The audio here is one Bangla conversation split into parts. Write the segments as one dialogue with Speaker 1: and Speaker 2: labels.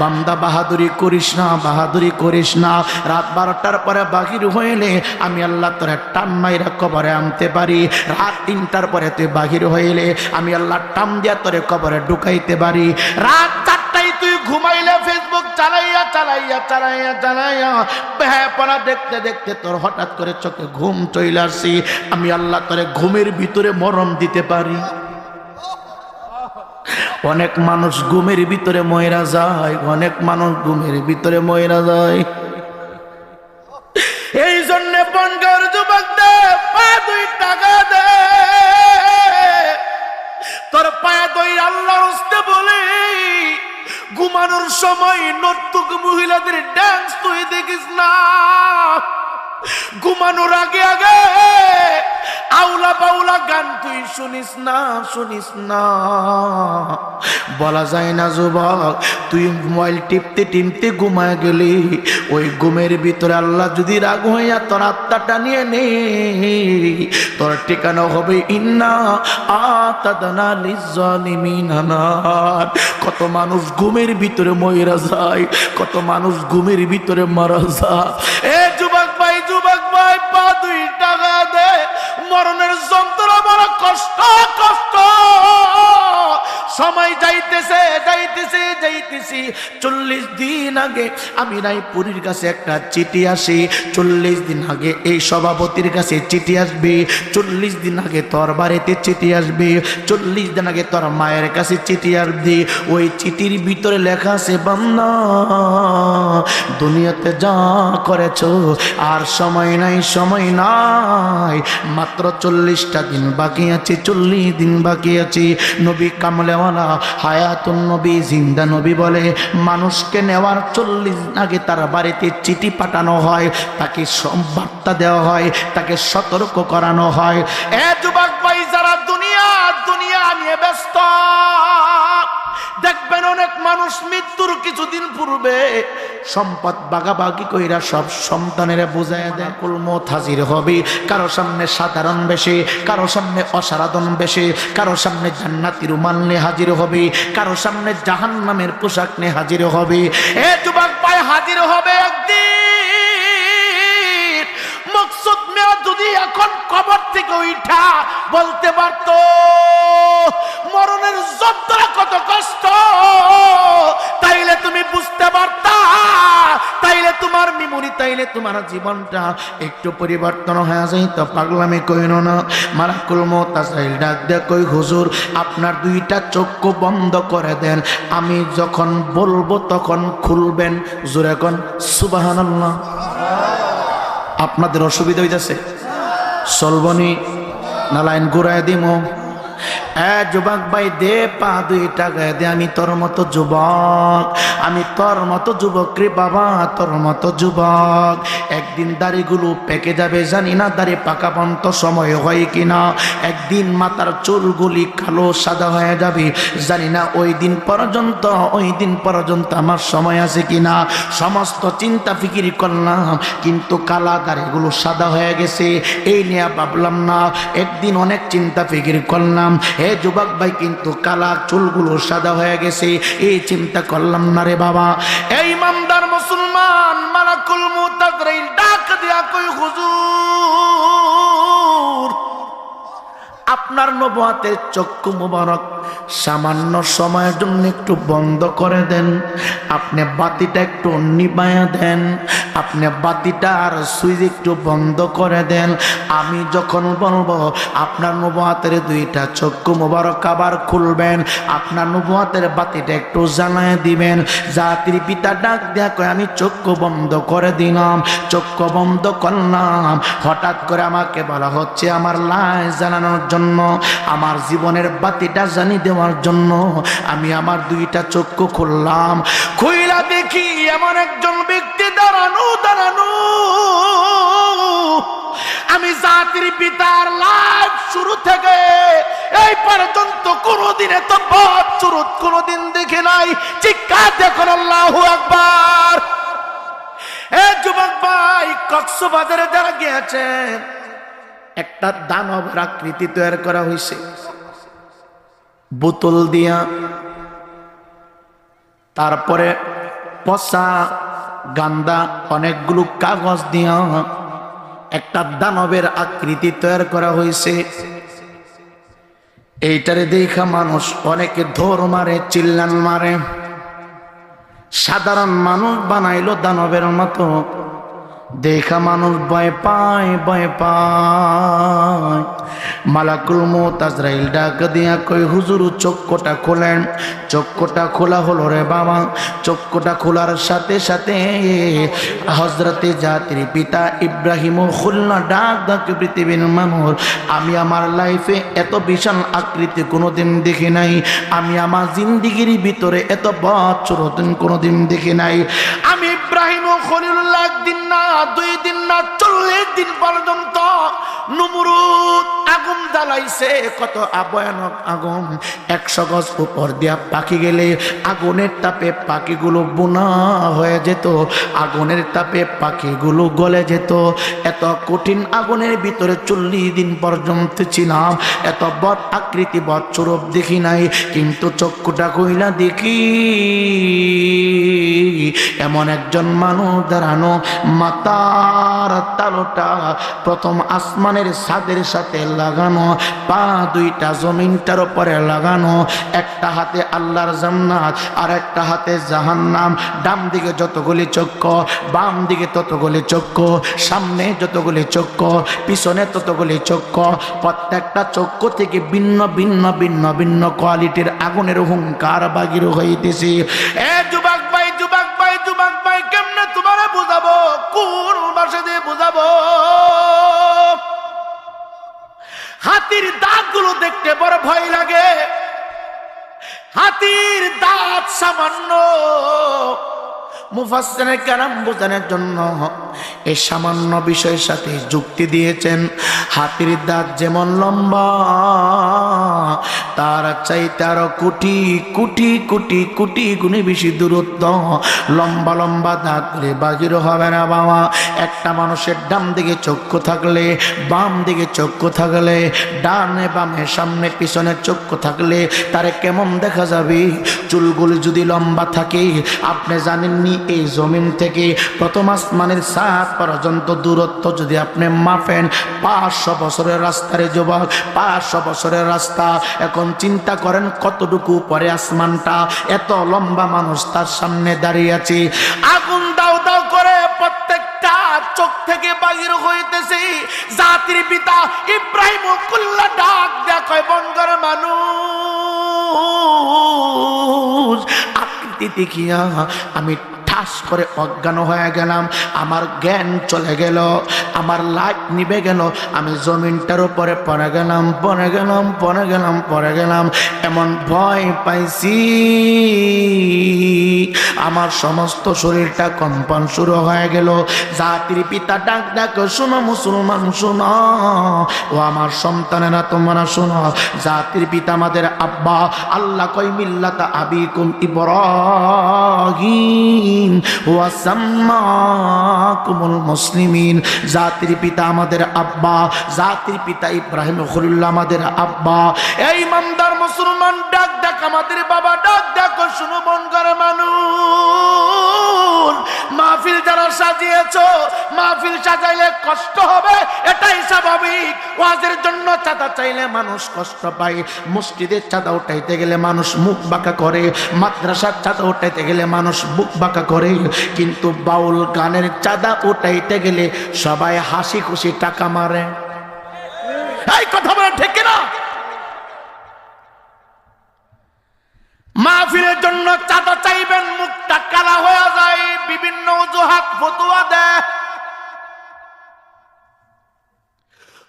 Speaker 1: বান্দা, বাহাদুরি করিস না, বাহাদুরি করিস না। রাত বারোটার পরে বাহির হইলে আমি আল্লাহ তোর টান মাইরা কবরে আনতে পারি। রাত তিনটার পরে তুই বাহির হইলে আমি আল্লাহ টান দিয়া তোরে কবরে ঢুকাইতে পারি। রাত চারটায় তুই ঘুমাইলে ফেসবুক চালাইয়া চালাইয়া চালাইয়া চালাইয়া হ্যাঁ পড়া দেখতে দেখতে তোর হঠাৎ করে চোখে ঘুম চলে আসি। আমি আল্লাহ তোরে ঘুমের ভিতরে মরম দিতে পারি। অনেক মানুষ ঘুমের ভিতরে ময়রা যায়, অনেক মানুষ ঘুমের ভিতরে ময়রা যায়। এই জন্য বনগাঁর যুবক দুই টাকা দে। তোর পায়ে দই আল্লাহর হস্তে বলে, ঘুমানোর সময় নর্তক মহিলাদের ড্যান্স তুই দেখিস না। ঘুমানোর আগে আগে আউলা বাউলা গান তুই শুনিস না শুনিস না। বলা যায় না যুবক, তুই মোবাইল টিপতে টিপতে ঘুমায় গেলি। ওই ঘুমের ভিতরে আল্লাহ যদি রাগ হইয়া তোর আত্মাটা নিয়ে নে, তোর ঠিকানা হবে ইন্না আতাদানা লিজালিমিনা নার। কত মানুষ ঘুমের ভিতরে ময়রা যায়, কত মানুষ ঘুমের ভিতরে মারা যায়। মরণের যন্ত্রণা বড় কষ্ট কষ্ট। সময় যাইতেছে যাইতেছে, যাইতেছি। চল্লিশ দিন আগে আমি রায়পুরীর কাছে একটা চিঠি আসি। চল্লিশ দিন আগে এই সভাপতির কাছে চিঠি আসবে। চল্লিশ দিন আগে তোর বাড়িতে চিঠি আসবে। চল্লিশ দিন আগে তোর মায়ের কাছে চিঠি আসবে। ওই চিঠির ভিতরে লেখা আছে বান্না দুনিয়াতে যা করেছ আর সময় নাই সময় নাই। মাত্র চল্লিশটা দিন বাকি আছে, চল্লিশ দিন বাকি আছে। নবী কামলেওয়ালা হায়াতুন নবী জিন্দা নবী বলে, মানুষকে নেওয়ার চল্লিশ আগে তার বাড়িতে চিঠি পাঠানো হয়, তাকে বার্তা দেওয়া হয়, তাকে সতর্ক করানো হয়। এ যুবক ভাই, যারা দুনিয়া দুনিয়া নিয়ে ব্যস্ত দেখবেন অনেক মানুষ মৃত্যুর কিছুদিন পূর্বে সম্পদ বাগাবাগি কইরা সব সন্তানেরা বুঝায় দেয় কুলমত হাজির হবে। কারও সামনে সাধারণ বেশে, কারও সামনে অসাধারণ বেশে, কারও সামনে জান্নাতি রুমাল নিয়ে হাজির হবে, কারও সামনে জাহান নামের পোশাক নিয়ে হাজির হবে। এ যুবক ভাই, হাজির হবে একদিন। মকসুদ মেয়া যদি এখন কবর থেকে উঠা বলতে পারতো তোমার মেমোরি তাইলে তোমার জীবনটা একটু পরিবর্তন হয়ে যায়। তো পাগলামি কইন না। মারাকুল মোতাসাইল ডাক দেয় কই, হুজুর, আপনার দুইটা চক্ষু বন্ধ করে দেন। আমি যখন বলব তখন খুলবেন। জোরে কোন, সুবাহানাল্লাহ। আপনাদের অসুবিধা হইতেছে? চলবনি না লাইন ঘুরাই দিমো। এ যুবক ভাই, দে পা দুই টাকায় দে, আমি তোর মতো যুবক। আমি তোর মতো যুবক রে বাবা, তোর মতো যুবক। একদিন দাড়িগুলো পেকে যাবে, জানি না দাড়ি পাকা পন্ত সময় হয় কিনা। একদিন মাথার চুলগুলি কালো সাদা হয়ে যাবে, জানি না ওই দিন পর্যন্ত, ওই দিন পর্যন্ত আমার সময় আছে কিনা। সমস্ত চিন্তা ফিকির করলাম, কিন্তু কালা দাড়িগুলো সাদা হয়ে গেছে। এই নিয়ে ভাবলাম না, একদিন অনেক চিন্তা ফিকির করলাম হে যুবক ভাই, কিন্তু কালা চুলগুলো সাদা হয়ে গেছে। এই চিন্তা করলাম না রে বাবা। এই ইমামদার মুসলমান, মালাকুল মুতাদরাইল ডাক দিয়া কই, হুজুর, আপনার নবাতের চক্ষু মুবারক সামান্য সময়ের জন্য একটু বন্ধ করে দেন। আপনি বাতিটা একটু নিবায়া দেন। আপনি বাতিটা আর সুইচ একটু বন্ধ করে দেন। আমি যখন বলব, আপনার নবাতের দুইটা চক্ষু মুবারক আবার খুলবেন। আপনার নবাতের বাতিটা একটু জ্বালায় দিবেন। জাতির পিতা ডাক দেয়া কয়, আমি চক্ষু বন্ধ করে দিলাম, চক্ষু বন্ধ করলাম। হঠাৎ করে আমাকে বলা হচ্ছে আমার লাই জানানোর জন্য। আমার জীবনের বাতিটা জানি দেওয়ার জন্য আমি আমার দুইটা চক্ষু খুললাম। খুইলা দেখি এমন একজন ব্যক্তি দাঁড়ানো দাঁড়ানো। আমি জাতির পিতার লাইফ শুরু থেকে এই পর্যন্ত কোনোদিন এত পথ শুরু কোনোদিন দেখে নাই। চিৎকার দেখুন আল্লাহ একবার এ যুবক ভাই, কক্সবাজারে যারা গিয়েছেন, একটা দানবের আকৃতি তৈরি করা হয়েছে বোতল দিয়া, তারপরে পচা গান্দা অনেকগুলো কাগজ দিয়া একটা দানবের আকৃতি তৈরি করা হয়েছে। এইটারে দেখা মানুষ অনেকে ধর মারে, চিল্লান মারে। সাধারণ মানুষ বানাইলো দানবের মতো। দেখা মানুষ ভয় পায় ভয় পায় মালাকুল মত আজরাইল ডাক দিয়া কই হুজুর চক্ষটা খোলেন চক্ষটা খোলা হলো রে বাবা চক্ষটা খোলার সাথে সাথে হজরতে জাতির পিতা ইব্রাহিম খুলনা ডাক ডাক পৃথিবীর মানুষ আমি আমার লাইফে এত বিশাল আকৃতি কোনোদিন দেখি নাই। আমি আমার জিন্দিগির ভিতরে এত বছর কোনোদিন দেখি নাই। আমি ইব্রাহিম খলিলুল্লাহ একদিন না দুই দিন না চল্লিশ দিন পর্যন্ত নুমরুদ আগুন জ্বালাইছে, কত ভয়ানক আগুন। একশো গজ উপর দিয়া পাখি গেলে আগুনের তাপে পাখিগুলো বোনা হয়ে যেত, আগুনের তাপে পাখিগুলো গলে যেত। এত কঠিন আগুনের ভিতরে চল্লিশ দিন পর্যন্ত ছিলাম, এত বদ আকৃতি বদ চুরপ দেখি নাই, কিন্তু চক্ষুটা কইলা দেখি। এমন একজন মানুষ দাঁড়ানো, মাতার তালোটা প্রথম আসমানের ছাদের সাথে লাগানো, পা দুইটা জমিনটার উপরে লাগানো, একটা হাতে আল্লাহর জান্নাত আর একটা হাতে জাহান্নাম। ডান দিকে যতগুলি চক্ক বাম দিকে ততগুলি চক্ক সামনে যতগুলি চক্ক পিছনে ততগুলি চক্ক প্রত্যেকটা চক্ক থেকে ভিন্ন ভিন্ন ভিন্ন ভিন্ন কোয়ালিটির আগুনের হুঙ্কার বাগির হইতেছে। এ যুবক ভাই যুবক ভাই যুবক ভাই, কেমনে তোমারে বুঝাবো? কোন ভাষা দিয়ে বুঝাবো? হাতির দাঁতগুলো দেখতে বড় ভয় লাগে। হাতির দাঁত সামান্য। মুফাসসিরে কেন বোঝানোর জন্য এই সামান্য বিষয়ের সাথে যুক্তি দিয়েছেন। হাতির দাঁত যেমন লম্বা, তার চাইতে আরও কোটি কোটি কোটি কোটি গুণে বেশি দূরত্ব। লম্বা লম্বা দাঁত রে বাজির হবে না বাবা। একটা মানুষের ডান দিকে চক্ষু থাকলে, বাম দিকে চক্ষু থাকলে, ডানে বামে সামনে পিছনে চক্ষু থাকলে তারে কেমন দেখা যাবে? চুলগুলি যদি লম্বা থাকে, আপনি জানেননি এই জমিন থেকে প্রথম আসমানের সাত পর্যন্ত দূরত্ব যদি আপনি মাপেন, পাঁচশো বছরের রাস্তারে যুবক, পাঁচশো বছরের রাস্তা। এখন চিন্তা করেন কতটুকু পরে আসমানটা, এত লম্বা মানুষ তার সামনে দাঁড়িয়ে আছে। আগুন দাও দাও করে প্রত্যেকটা চোখ থেকে বাহির হইতেছে। জাতির পিতা ইব্রাহিম কুল্লা ডাক দেখয় বঙ্গর মানুষ, আকৃতি দেখিয়া আমি ঠাস করে অজ্ঞান হয়ে গেলাম। আমার জ্ঞান চলে গেল, আমার লাইট নিবে গেল, আমি জমিনটার উপরে পড়ে গেলাম পড়ে গেলাম পড়ে গেলাম পড়ে গেলাম। এমন ভয় পাইছি। আমার সমস্ত শরীরটা কম্পন শুরু হয়ে গেল। জাতির পিতা ডাক ডাক, শোনো মুসলমান, শোনো। ও আমার সন্তানেরা, তোমরা শোনো। জাতির পিতা আমাদের আব্বা, আল্লাহ কই মিল্লাতা আবিকুম ইব্রাহিম। ওয়া সাম্মাকুমুল মুসলিমিন। জাতির পিতা আমাদের আব্বা, জাতির পিতা ইব্রাহিম খলিল্লাহ আমাদের আব্বা। এই ইমানদার মুসলমান, ডাক ডাক আমাদের বাবা, ডাক ডাক শুনো মন করে মানুষ। মাহফিল যারা সাজিয়েছ, মাহফিল সাজাইলে কষ্ট হবে, এটাই স্বাভাবিক। ওয়াজের জন্য চাঁদা চাইলে মানুষ কষ্ট পায়। মসজিদের চাঁদা উঠাইতে গেলে মানুষ মুখ বাঁকা করে। মাদ্রাসার চাঁদা উঠাইতে গেলে মানুষ বুক বাঁকা করে। কিন্তু বাউল গানের চাঁদা উঠাইতে গেলে সবাই হাসি খুশি টাকা মারে। এই কথা বলে ঠিক না মাহফিলের জন্য চাঁদা চাইবেন, মুখটা কালা হয়ে বিভিন্ন অজুহাত ফতুয়া দেয়।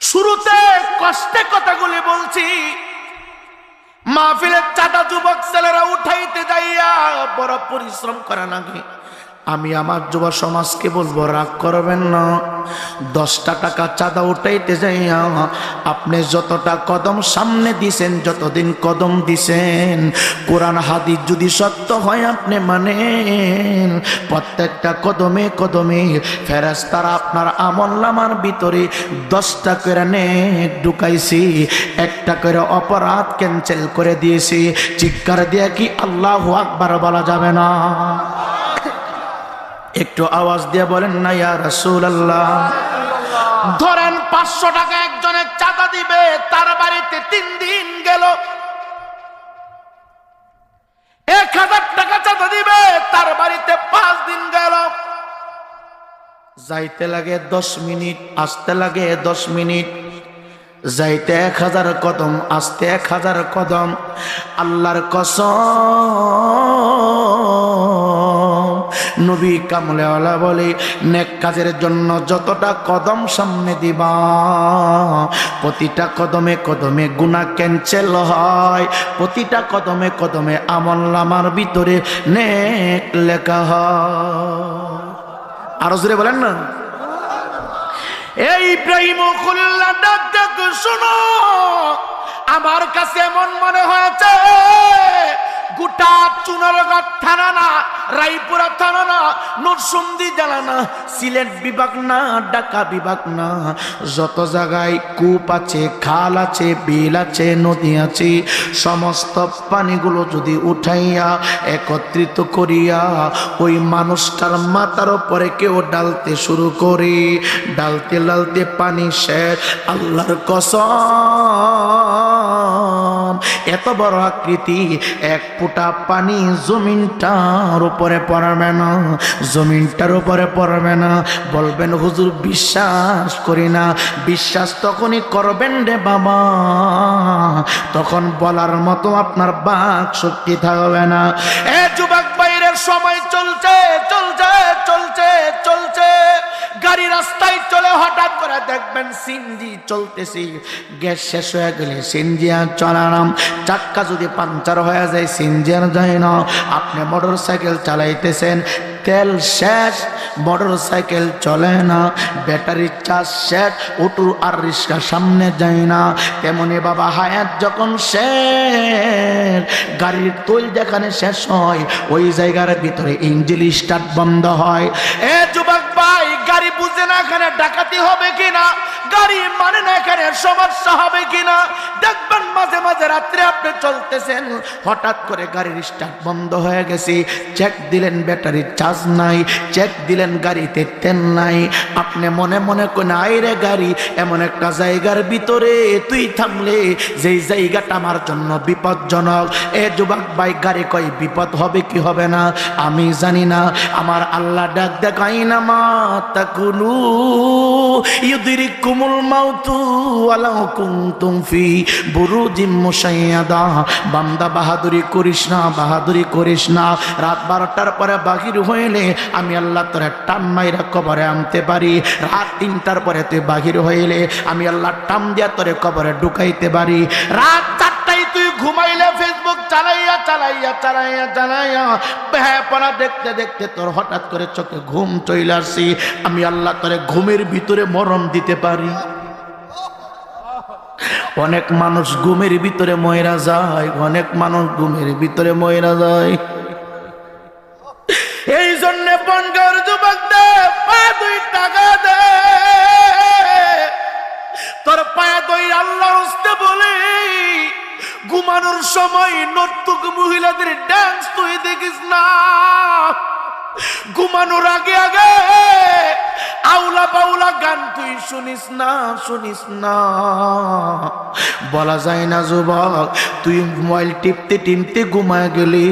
Speaker 1: শুরুতে কষ্টে কথাগুলি বলছি। মাহফিলের চাটা যুবক ছেলেরা উঠাইতে যাইয়া বড় পরিশ্রম করা লাগে আমি আমার যুব সমাজকে বলব, রাগ করবেন না। দশটা টাকা চাঁদা উঠাইতে যাইয়া আপনি যতটা কদম সামনে দিছেন, যতদিন কদম দিছেন, কোরআন হাদিস যদি সত্য হয় আপনি মানেন। প্রত্যেকটা কদমে কদমে ফেরেস্তারা আপনার আমল নামার ভিতরে দশটা করে নেক ঢুকাইছি, একটা করে অপরাধ ক্যান্সেল করে দিয়েছি। চিৎকার দিয়ে কি আল্লাহ আকবার বলা যাবে না? একটু আওয়াজ দিয়ে বলেন না, ইয়া রাসূল আল্লাহ ধরেন পাঁচশো টাকা একজনের চাঁদা দিবে, তার বাড়িতে তিন দিন গেল। এক হাজার টাকা চাঁদা দিবে, তার বাড়িতে পাঁচ দিন গেল। যাইতে লাগে দশ মিনিট, আসতে লাগে দশ মিনিট। যাইতে এক হাজার কদম, আসতে এক হাজার কদম। আল্লাহর কসম। নবী কামলেওয়ালা বলে, নেক কাজের জন্য যতটা কদম সামনে দিবা, প্রতিটা কদমে কদমে গুণা ক্যান্সেল হয়, প্রতিটা কদমে কদমে আমল নামার ভিতরে নেক লেখা হয়। আরও জোরে বলেন না। এই ডাক ডাক আমার কাছে এমন মনে হয়েছে। গোটা চুনারগড় থানা না, রায়পুরা থানা না নরসুন্দি জেলা না, সিলেট বিভাগ না, ঢাকা বিভাগ না। যত জায়গায় কূপ আছে, খাল আছে, বিল আছে, নদী আছে, সমস্ত পানিগুলো যদি উঠাইয়া একত্রিত করিয়া ওই মানুষটার মাথার উপরে কেউ ডালতে শুরু করে, ডালতে ডালতে পানি শেষ, আল্লাহর কসম। এত বড় আকৃতি, এক ফুটা পানি জমিনটার উপরে পড়বে না, জমিনটার উপরে পড়বে না। বলবেন, হুজুর, বিশ্বাস করি না, বিশ্বাস তখনই করবেন রে বাবা, তখন বলার মতো আপনার বাক শক্তি থাকবে না। এ যুবক বাইরের সময় চলছে চলছে চলছে চলছে। গাড়ি রাস্তায় চলে হঠাৎ করে দেখবেন সিনজি চলতেছি। গ্যাস শেষ হয়ে গেলে সিনজি আর চলালাম চাক্কা যদি পাঞ্চার হয়ে যায় সিনজি আর যায় না। আপনি মোটর সাইকেল চালাইতেছেন, তেল শেষ মোটর সাইকেল চলে না। ব্যাটারির চার্জ শেষ, অটো আর রিক্সা সামনে যায় না। তেমনি বাবা, হায়াত যখন শেষ, গাড়ির তৈল যেখানে শেষ হয়, ওই জায়গার ভিতরে ইঞ্জিন স্টার্ট বন্ধ হয়। এ বুঝে না এখানে ডাকাতি হবে। কিনা? গাড়ি মানে না এখানে সমস্যা হবে কিনা? দেখবেন মাঝে মাঝে রাত্রে আপনি চলতেছেন, হঠাৎ করে গাড়ির স্টার্ট বন্ধ হয়ে গেছে। চেক দিলেন ব্যাটারির চার্জ নাই চেক দিলেন গাড়িতে তেল নাই। আপনি মনে মনে কোন আইরে গাড়ি, এমন একটা জায়গার ভিতরে তুই থামলে যেই জায়গাটা আমার জন্য বিপজ্জনক। এ যুবক ভাই, গাড়ি কই বিপদ হবে কি হবে না? আমি জানি না। আমার আল্লাহ ডাক দেখাই না মা তাকুলু বান্দা বাহাদুরি করিস না, বাহাদুরি করিস না। রাত বারোটার পরে বাহির হইলে আমি আল্লাহ তোর টান মাইরা কবরে আনতে পারি। রাত তিনটার পরে তুই বাহির হইলে আমি আল্লাহ টান দিয়া তোরে কবরে ঢুকাইতে পারি। রাত ঘুমাইলে ফেসবুক চালাইয়া চালাইয়া চালাইয়া চালাইয়া হ্যাঁ দেখতে দেখতে তোর হঠাৎ করে চোখে ঘুম চলে আসি। আমি আল্লাহ তোরে ঘুমের ভিতরে মরম দিতে পারি। অনেক মানুষ ঘুমের ভিতরে ময়রা যায়, অনেক মানুষ ঘুমের ভিতরে ময়রা যায়। এই জন্য বনগর যুবক ঘুমানোর সময় নর্তক মহিলাদের ডান্স তুই দেখিস না। ঘুমানোর আগে আগে। আউলা বাউলা গান তুই শুনিস না শুনিস না। বলা যায় না যুবক, তুই মোবাইল টিপতে টিপতে ঘুমায় গেলি।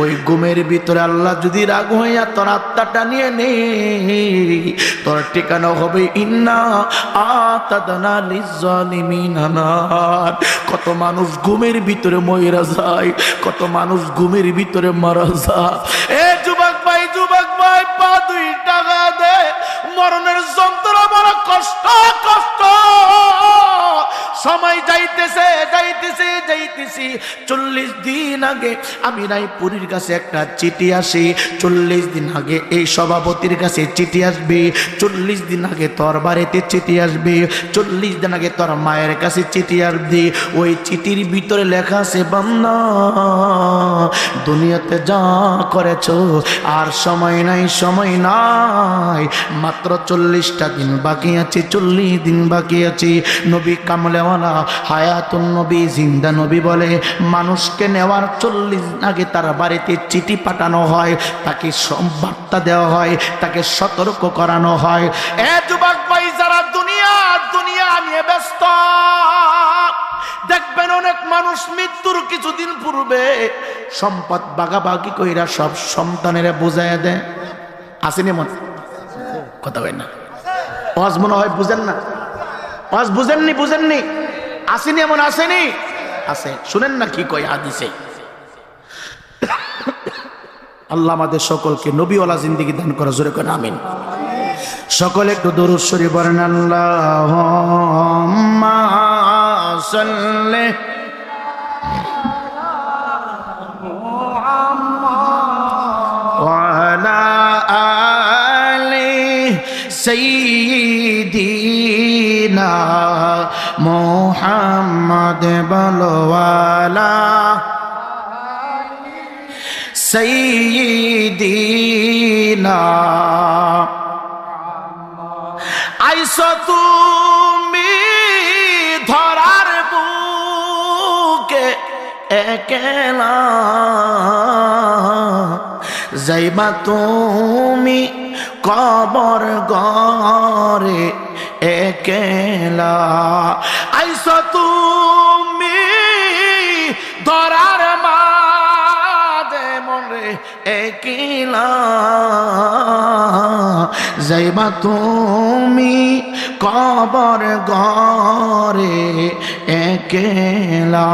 Speaker 1: ওই ঘুমের ভিতরে আল্লাহ যদি রাগ হইয়া তোর আত্মাটা নিয়ে নে, তোর ঠিকানা হবে ইন্না আতাদানা লিজালিমিনা নার। কত মানুষ ঘুমের ভিতরে ময়রা যায়, কত মানুষ ঘুমের ভিতরে মারা যায়। যন্ত্রণা বড় কষ্ট কষ্ট। সময় যাইতেছে যাইতেছে, যাইতেছি। চল্লিশ দিন আগে আমি রায়পুরীর কাছে একটা চিঠি আসি। চল্লিশ দিন আগে এই সভাপতির কাছে চিঠি আসবে। চল্লিশ দিন আগে তোর বাড়িতে চিঠি আসবে। চল্লিশ দিন আগে তোর মায়ের কাছে চিঠি আসবে। ওই চিঠির ভিতরে লেখা আছে বান্না দুনিয়াতে যা করেছ, আর সময় নাই সময় নাই। মাত্র চল্লিশটা দিন বাকি আছে, চল্লিশ দিন বাকি আছে। নবী কামলেওয়া ওয়ালা হায়াতুন নবী জিন্দা নবী বলে, মানুষকে নেওয়ার চল্লিশ আগে তার বাড়িতে চিঠি পাঠানো হয়, তাকে বার্তা দেওয়া হয়, তাকে সতর্ক করানো হয়। এ যুবক ভাই, যারা দুনিয়া দুনিয়া নিয়ে ব্যস্ত, দেখবেন অনেক মানুষ মৃত্যুর কিছুদিন পূর্বে সম্পদ বাগাবাগি কইরা সব সন্তানেরা বুঝাইয়া দেয়। আসেনি মনে? কথা হয় না। ওয়াজ মনে হয় বুঝেন না। ওয়াজ বুঝেননি বুঝেননি? আসেনি এমন আসেনি? আছে শুনেন না কি কয় হাদিসে। আল্লাহ আমাদের সকলকে নবীওয়ালা জিন্দিগি দান করা, জোরে করে আমিন। সকলে একটু দরুদ শরীফ বলেন আল্লাহ সেই দিনা মোহাম্মদ বলওয়ালা সঈদিনা। আইস তুমি ধরার বুকে একেলা। যাইবা তুমি কবর গরে একেলা। আইসো তুমি ধরার মাঝে মরে একেলা। যাইবা তুমি কবর গরে একেলা।